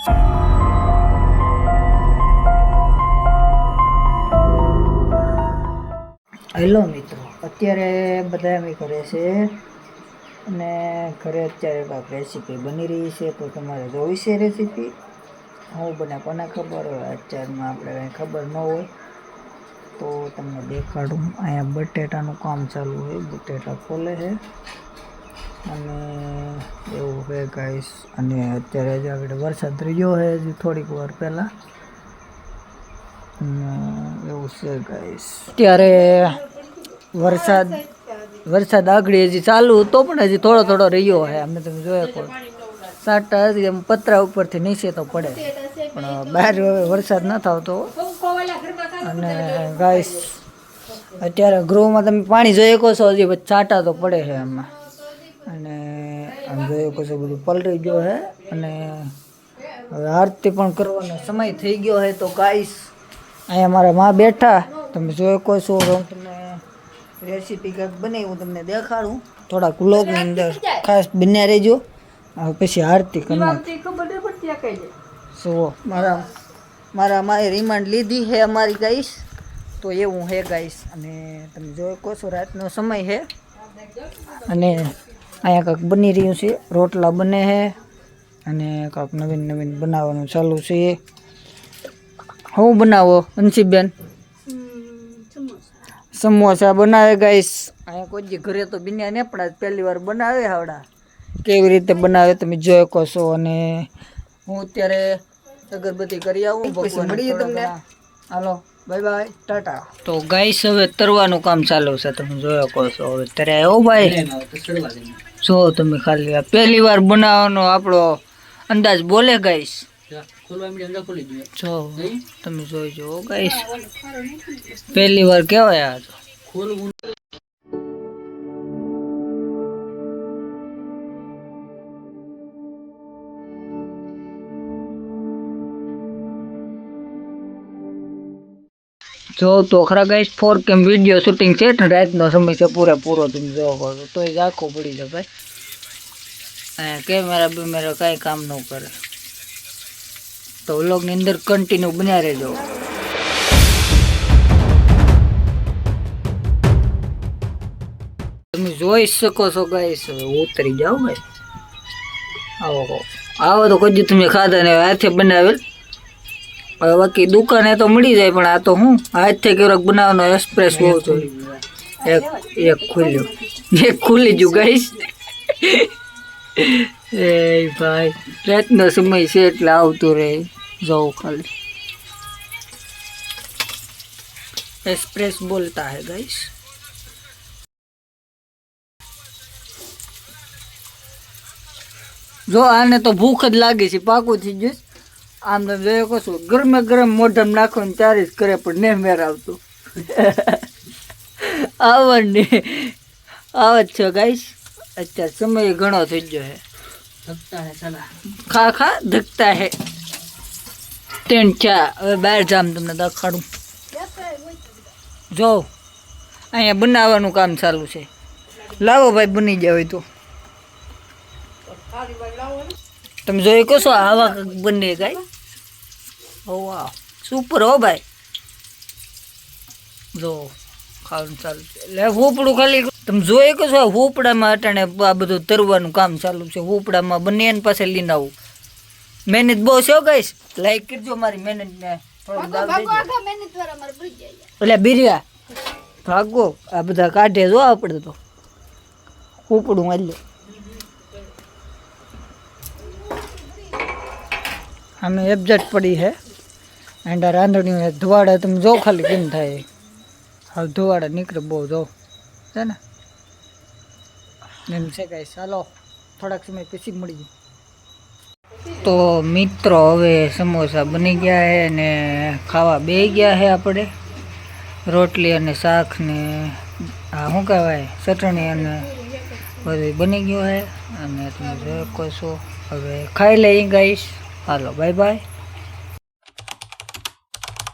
Hello મિત્રો, અત્યારે બધા એમ કરે છે અને ઘરે અત્યારે કાંઈક રેસીપી બની રહી છે, તો તમારે જોવી છે રેસીપી હું બને કોને ખબર હોય, અત્યારમાં આપણે કંઈ ખબર ન હોય, તો તમને દેખાડું. અહીંયા બટેટાનું કામ ચાલુ હોય, બટેટા ખોલે છે અને છે ગાઈસ અને અત્યારે જ આગળ વરસાદ રહ્યો છે હજી થોડીક વાર પહેલાં. એવું છે ગાઈસ અત્યારે વરસાદ વરસાદ આગળ હજી ચાલુ તો પણ હજી થોડો થોડો રહ્યો છે. અમે તમે જોયા કો સાટા હજી એમ પતરા ઉપરથી નીચે તો પડે. પણ બહાર હવે વરસાદ ન થતો અને ગાઈસ અત્યારે ગૃહમાં તમે પાણી જોઈ શકો છો, હજી છાંટા તો પડે છે એમાં અને આમ જોઈ કશું બધું પલટી ગયો છે અને હવે આરતી પણ કરવાનો સમય થઈ ગયો છે તો ગાઈશ. અહીંયા મારા માં બેઠા. તમે જોઈ કહો છો હું તમને રેસીપી કંઈક બનાવી હું તમને દેખાડું. થોડાક વ્લોગની અંદર ખાસ બન્યા રહેજો. હવે પછી આરતી કરી નાખ જુઓ મારા મારા માએ રિમાન્ડ લીધી છે અમારી ગાઈશ. તો એવું હે ગાઈશ. અને તમે જોઈ કહો છો રાતનો સમય છે અને અહીંયા કંઈક બની રહ્યું છે. રોટલા બને છે અને કંઈક નવીન નવીન બનાવવાનું ચાલુ છે. હું બનાવો અંશીબેન સમોસા બનાવે ગાઈસ. અહીંયા કોઈ ઘરે તો બિન્યા ને પણ પહેલી વાર બનાવે હાવડા કેવી રીતે બનાવે તમે જોઈ શકો છો અને હું અત્યારે અગરબત્તી કરી આવું મળીએ તમને? હાલો બાય બાય ટાટા. તો ગાઈસ હવે તરવાનું કામ ચાલુ છે તમે જોયો કહો છો. હવે ત્યારે આવ્યો ભાઈ. જો તમે ખાલી આ પહેલી વાર બનાવવાનો આપણો અંદાજ બોલે ગાઈશ. જો તમે જોઈ જુઓ ગાઈશ. પહેલી વાર કેવાય આ તો. જો તો ખરા ગાઈસ ફોર કેમ વીડિયો શૂટિંગ છે ને રાતનો સમય છે પૂરેપૂરો તમે જોવો કરો તો એ આખું પડી જાય ભાઈ. અહીંયા કેમેરા બેમેરા કાંઈ કામ ન કરે. તો વ્લોગની અંદર કન્ટિન્યુ બન્યા રહેજો. તમે જોઈ શકો છો ગાઈસ, હવે ઉતરી જાઓ ભાઈ. આવો આવો. તો કોઈ દી તમે ખાધા ને હાથે બનાવેલ. હવે બાકી દુકાને તો મળી જાય, પણ આ તો હું હાથથી ક્યારેક બનાવવાનો એક્સપ્રેસ બહુ જોઈએ એક એક ખુલ્યું. એક ખુલી ગયું ગઈશ એ ભાઈ, રાતનો સમય છે એટલે આવતું રહે જાઉં ખાલી એક્સપ્રેસ બોલતા હે ગઈશ જો આને તો ભૂખ જ લાગી છે, પાકું થઈ છે. આમ તમે જોયો કહો છો ગરમે ગરમ મોઢમ નાખો ને ત્યારે જ કરે પણ ને મેર આવતું. આવડને આવત છે ગાઈશ અત્યારે સમય ઘણો થઈ ગયો છે. ખા ખા ધકતા હે. ત્રણ ચા હવે બહાર જામ તમને દેખાડું. જો અહીંયા બનાવવાનું કામ ચાલુ છે. લાવો ભાઈ બની જાય હોય તો. તમે જોઈ કહો છો આવા બંને ગાય. ઓ વાહ સુપર હો ભાઈ. જો ખાવાનું ચાલુ છે. એટલે હોપડું ખાલી તમે જોઈ કહો છો હોપડામાં અટાણે આ બધું તરવાનું કામ ચાલુ છે. હોપડામાં બંને એની પાસે લઈને આવું. મહેનત બહુ છે ગાઈશ લાઈક કરજો મારી મહેનતને. એટલે બિરિયા ભાગો. આ બધા કાઢે જો આપણે તો. ઉપડું મારી અમે એબજેટ પડી છે એન્ડ આ રાંધણી ધુવાડા તમે જો ખાલી કેમ થાય. હવે ધુવાડા નીકળે બહુ જો. છે ને? એમ છે કાંઈ ચાલો, થોડાક સમય પછી મળી તો મિત્રો, હવે સમોસા બની ગયા છે અને ખાવા બે ગયા છે આપણે. રોટલી અને શાક ને આ શું કહેવાય? ચટણી અને બધું બની ગયું છે અને તમે જોઈ શકો છો. હવે ખાઈ લઈ ગાઈશ. હાલો બાય બાય